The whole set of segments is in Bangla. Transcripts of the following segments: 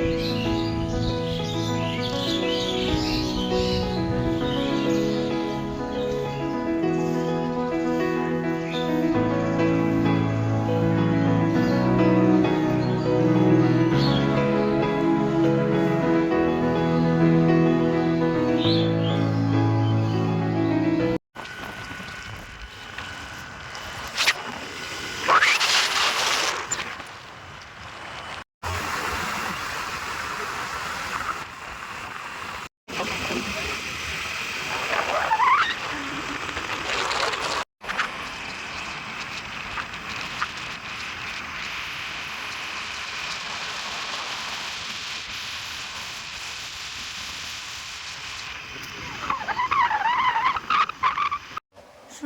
了。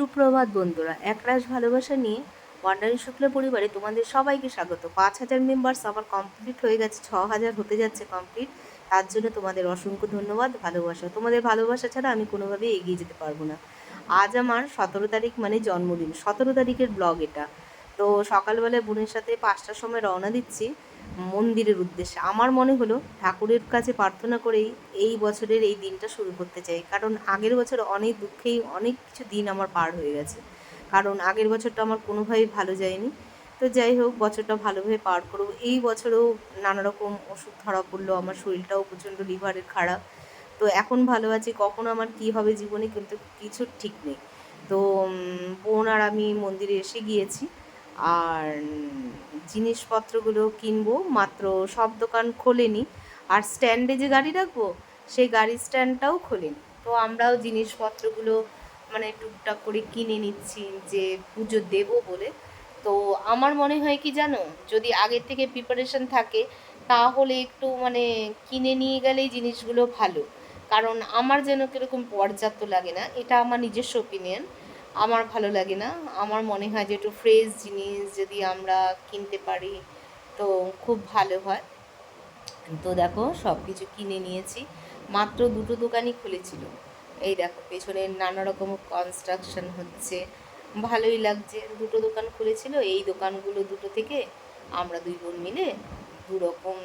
সুপ্রভাত বন্ধুরা, একরাশ ভালোবাসা নিয়ে ওয়ান্ডারিং শুক্লা পরিবারে তোমাদের সবাইকে স্বাগত। পাঁচ হাজার মেম্বার্স আমার কমপ্লিট হয়ে গেছে, ছ হাজার হতে যাচ্ছে কমপ্লিট তার জন্য তোমাদের অসংখ্য ধন্যবাদ, ভালোবাসা। তোমাদের ভালোবাসা ছাড়া আমি কোনোভাবেই এগিয়ে যেতে পারব না। আজ আমার সতেরো তারিখ মানে জন্মদিন, সতেরো তারিখের ব্লগ এটা। তো সকালবেলায় বোনের সাথে পাঁচটার সময় রওনা দিচ্ছি। মন্দিরের উদ্দেশ্যে। আমার মনে হলো ঠাকুরের কাছে প্রার্থনা করেই এই বছরের এই দিনটা শুরু করতে চাই। কারণ আগের বছর অনেক দুঃখেই অনেক কিছু দিন আমার পার হয়ে গেছে। কারণ আগের বছরটা আমার কোনোভাবেই ভালো যায়নি। তো যাই হোক, বছরটা ভালোভাবে পার করব। এই বছরেও নানা রকম ওষুধ ধরা পড়ল, আমার শরীরটাও প্রচণ্ড লিভারের খারাপ। তো এখন ভালো আছি, কখন আমার কি হবে জীবনে কিন্তু কিছু ঠিক নেই। তো বোন আর আমি মন্দিরে এসে গিয়েছি। আর জিনিসপত্রগুলো কিনবো, মাত্র সব দোকান খোলেনি। আর স্ট্যান্ডে যে গাড়ি রাখব, সেই গাড়ির স্ট্যান্ডটাও খোলেনি। তো আমরাও জিনিসপত্রগুলো মানে টুকটাক করে কিনে নিচ্ছি যে পুজো দেবো বলে। তো আমার মনে হয় কি জানো, যদি আগের থেকে প্রিপারেশন থাকে, তাহলে একটু মানে কিনে নিয়ে গেলেই জিনিসগুলো ভালো। কারণ আমার যেন কীরকম পর্যাপ্ত লাগে না, এটা আমার নিজস্ব ওপিনিয়ন আমার ভালো লাগে না। আমার মনে হয় যে একটু ফ্রেশ জিনিস যদি আমরা কিনতে পারি, তো খুব ভালো হয়। তো দেখো সব কিছু কিনে নিয়েছি। মাত্র দুটো দোকানই খুলেছিল। এই দেখো পেছনে নানা রকম কনস্ট্রাকশন হচ্ছে। ভালোই লাগছে। দুটো দোকান খুলেছিল। এই দোকানগুলো দুটো থেকে আমরা দুই বোন মিলে দু রকম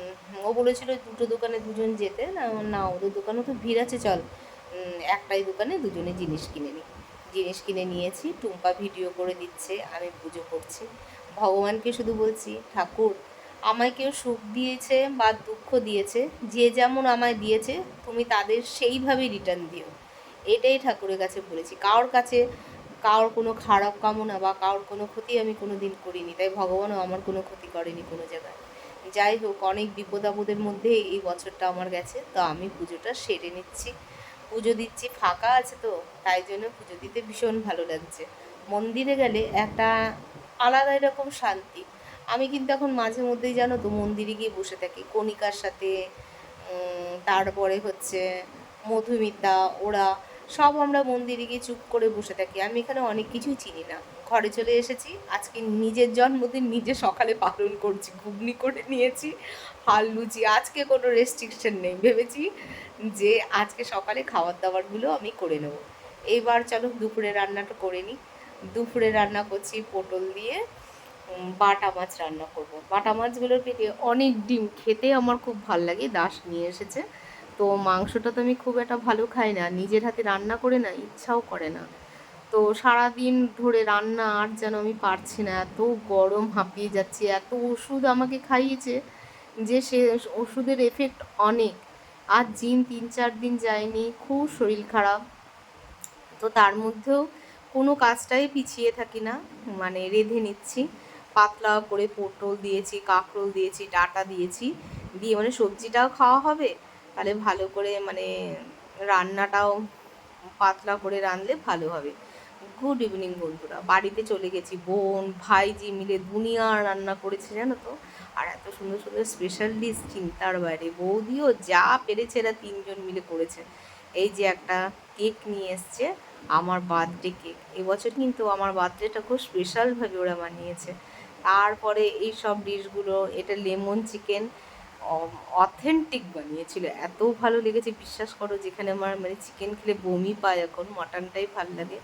ও বলেছিল দুটো দোকানে দুজন যেতে। না ওদের দোকানেও তো ভিড় আছে, চল। একটাই দোকানে দুজনে জিনিস কিনে নিই। জিনিস কিনে নিয়েছি, টুম্পা ভিডিও করে দিচ্ছে, আমি পুজো করছি। ভগবানকে শুধু বলছি, ঠাকুর, আমায় কেউ সুখ দিয়েছে বা দুঃখ দিয়েছে, যে যেমন আমায় দিয়েছে, তুমি তাদের সেইভাবেই রিটার্ন দিও। এটাই ঠাকুরের কাছে বলেছি। কারোর কাছে কারোর কোনো খারাপ কামনা বা কারোর কোনো ক্ষতি আমি কোনো দিন করিনি, তাই ভগবানও আমার কোনো ক্ষতি করেনি কোনো জায়গায়। যাই হোক, অনেক বিপদ আপদের মধ্যে এই বছরটা আমার গেছে, তো আমি পুজোটা সেরে নিচ্ছি। পুজো দিচ্ছি, ফাঁকা আছে তো, তাই জন্য পুজো দিতে ভীষণ ভালো লাগছে। মন্দিরে গেলে একটা আলাদা রকম শান্তি। আমি কিন্তু এখন মাঝে মধ্যেই জানো তো, মন্দিরে গিয়ে বসে থাকি। কণিকার সাথে তারপরে হচ্ছে মধুমিতা ওরা সব আমরা মন্দিরে গিয়ে চুপ করে বসে থাকি। আমি এখানে অনেক কিছুই চিনি না। ঘরে চলে এসেছি। আজকে নিজের জন্মদিন নিজে সকালে পালন করছি, ঘুগনি করে নিয়েছি, হাল লুচি। আজকে কোনো রেস্ট্রিকশন নেই, ভেবেছি যে আজকে সকালে খাবার দাবারগুলো আমি করে নেব। এইবার চলো দুপুরে রান্নাটা করে নিই। দুপুরে রান্না করছি পটল দিয়ে বাটা মাছ রান্না করব। বাটা মাছগুলোর পেটে অনেক ডিম, খেতে আমার খুব ভালো লাগে, দাস নিয়ে এসেছে। তো মাংসটা তো আমি খুব একটা ভালো খাই না, নিজের হাতে রান্না করে না, ইচ্ছাও করে না। তো সারা দিন ধরে রান্না আর যেন আমি পারছি না, এত গরম হাঁপিয়ে যাচ্ছি, এত ওষুধ আমাকে খাইয়েছে যে সে ওষুধের এফেক্ট অনেক। আর জিম তিন চার দিন যায়নি, খুব শরীর খারাপ। তো তার মধ্যেও কোনো কাজটাই পিছিয়ে থাকি না মানে রেঁধে নিচ্ছি। পাতলা করে পটল দিয়েছি, কাঁকরোল দিয়েছি, ডাটা দিয়েছি, দিয়ে মানে সবজিটাও খাওয়া হবে। তাহলে ভালো করে মানে রান্নাটাও পাতলা করে রাঁধলে ভালো হবে। গুড ইভিনিং বন্ধুরা। বাড়িতে চলে গেছি বোন, ভাইজি মিলে দুনিয়া রান্না করেছে, জানো তো? আর এত সুন্দর সুন্দর স্পেশাল ডিশ চিন্তার বাইরে। বৌদিও যা পেরেছে এরা তিনজন মিলে করেছে। এই যে একটা কেক নিয়ে এসছে, আমার বার্থডে কেক এবছর কিন্তু আমার বার্থডেটা খুব স্পেশালভাবে ওরা বানিয়েছে। তারপরে এই সব ডিশগুলো এটা লেমন চিকেন অথেন্টিক বানিয়েছিল। এত ভালো লেগেছে, বিশ্বাস করো, যেখানে আমার মানে চিকেন খেলে বমি পায় এখন মটনটাই ভালো লাগে।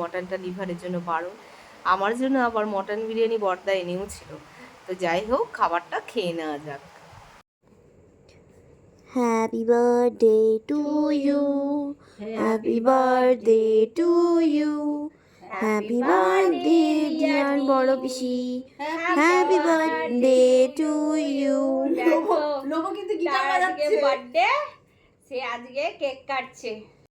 মটনটা লিভারের জন্য বারণ। আমার জন্য আবার মটন বিরিয়ানি বর্দা এনেও ছিল। তো যাই হোক খাবারটা খেয়ে নেওয়া যাক। Happy birthday to you happy birthday to you happy birthday dear বড় পিসি হ্যাপি বার্থডে টু ইউ দেখো লোবো কিন্তু গিটার বাজাচ্ছে। বার্থডে সে আজকে কেক কাটছে।